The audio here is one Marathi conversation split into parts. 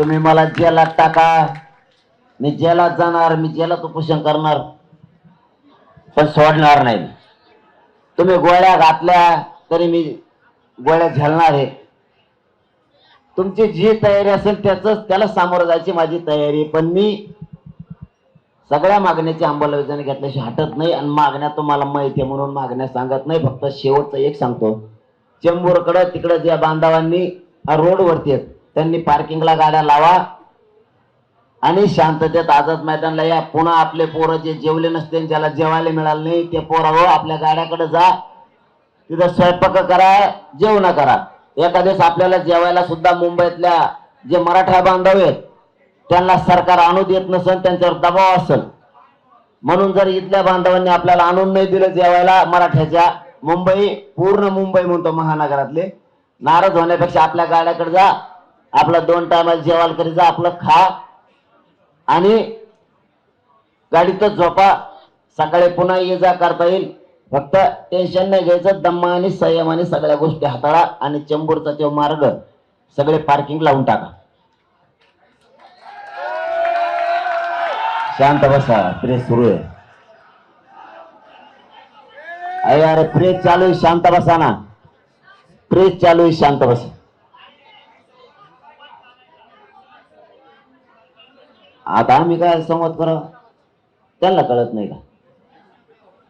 तुम्ही मला जेलात टाका. मी जेलात जाणार मी जेलात उपोषण करणार. पण सोडणार नाही तुम्ही गोळ्या घातल्या तरी मी गोळ्या झेलणार आहे. तुमची जी तयारी असेल त्याच त्याला सामोरं जायची माझी तयारी. पण मी सगळ्या मागण्याची अंमलबजावणी घेतल्याशी हटत नाही आणि मागण्या तुम्हाला माहिती आहे म्हणून मागण्या सांगत नाही. फक्त शेवटचं एक सांगतो. चेंबूरकडं तिकडं ज्या बांधवांनी रोडवरती आहेत त्यांनी पार्किंगला गाड्या लावा आणि शांततेत आझाद मैदानला या. पुन्हा आपले पोरं जे जेवले नसते ज्याला जेवायला मिळालं नाही ते पोरं हो आपल्या गाड्याकडे जा. तिथं स्वयंपाक करा जेवण करा. एका दिवस आपल्याला जेवायला सुद्धा मुंबईतल्या जे मराठा बांधव आहेत त्यांना सरकार आणू देत नसेल त्यांच्यावर दबाव असेल. म्हणून जर इथल्या बांधवांनी आपल्याला आणून नाही दिलं जेवायला मराठ्याच्या मुंबई पूर्ण मुंबई म्हणतो महानगरातले. नाराज होण्यापेक्षा आपल्या गाड्याकडे जा. आपला दोन टायमाला जेवायला करी जा आपलं खा. आणि गाडीतच झोपा. सकाळी पुन्हा ये जा करता येईल. फक्त टेन्शन नाही घ्यायचं. दम्मा आणि संयमाने सगळ्या गोष्टी हाताळा आणि चेंबूरचा तो मार्ग सगळे पार्किंग लावून टाका. शांत बसा. प्रेस सुरू आहे. अरे अरे प्रेस चालू आहे. शांत बसा ना. प्रेस चालू आहे. शांत बसा. आता आम्ही काय संवाद करावा? त्यांना कळत नाही का?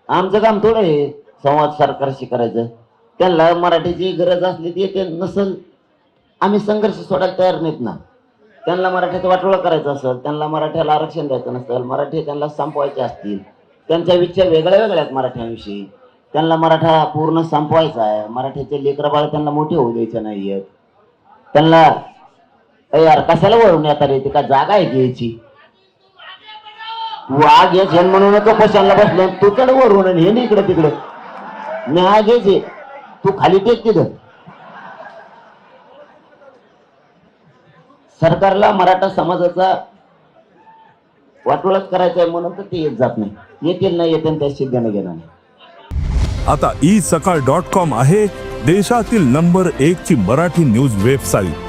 आमचं काम थोडं आहे संवाद सरकारशी करायचं. त्यांना मराठीची गरज असली ती ते नसल आम्ही संघर्ष सोडायला तयार नाहीत ना. त्यांना मराठीचं वाटोळं करायचं असेल त्यांना मराठ्याला आरक्षण द्यायचं नसेल मराठी त्यांना संपवायचे असतील त्यांचा विचार वेगळ्या वेगळ्या आहेत मराठ्यांविषयी. त्यांना मराठा पूर्ण संपवायचा आहे मराठीचे लेकरबाळ त्यांना मोठे होऊ द्यायचे नाही आहेत त्यांना यार कशाला वळून येतात रे? ते का जागा आहे की याची तू आग ये म्हणून तो कशाला बसलो तू कडे वरून हे नाही इकडं तिकडं. मी आग यायचे तू खाली टेक तिथं. सरकारला मराठा समाजाचा वाटोळच करायचा आहे म्हणून तर ते येत जात नाही. येतील ना येते त्या सिद्धाने घेणार नाही. आता ई सकाळ डॉट कॉम आहे देशातील नंबर एक ची मराठी न्यूज वेबसाईट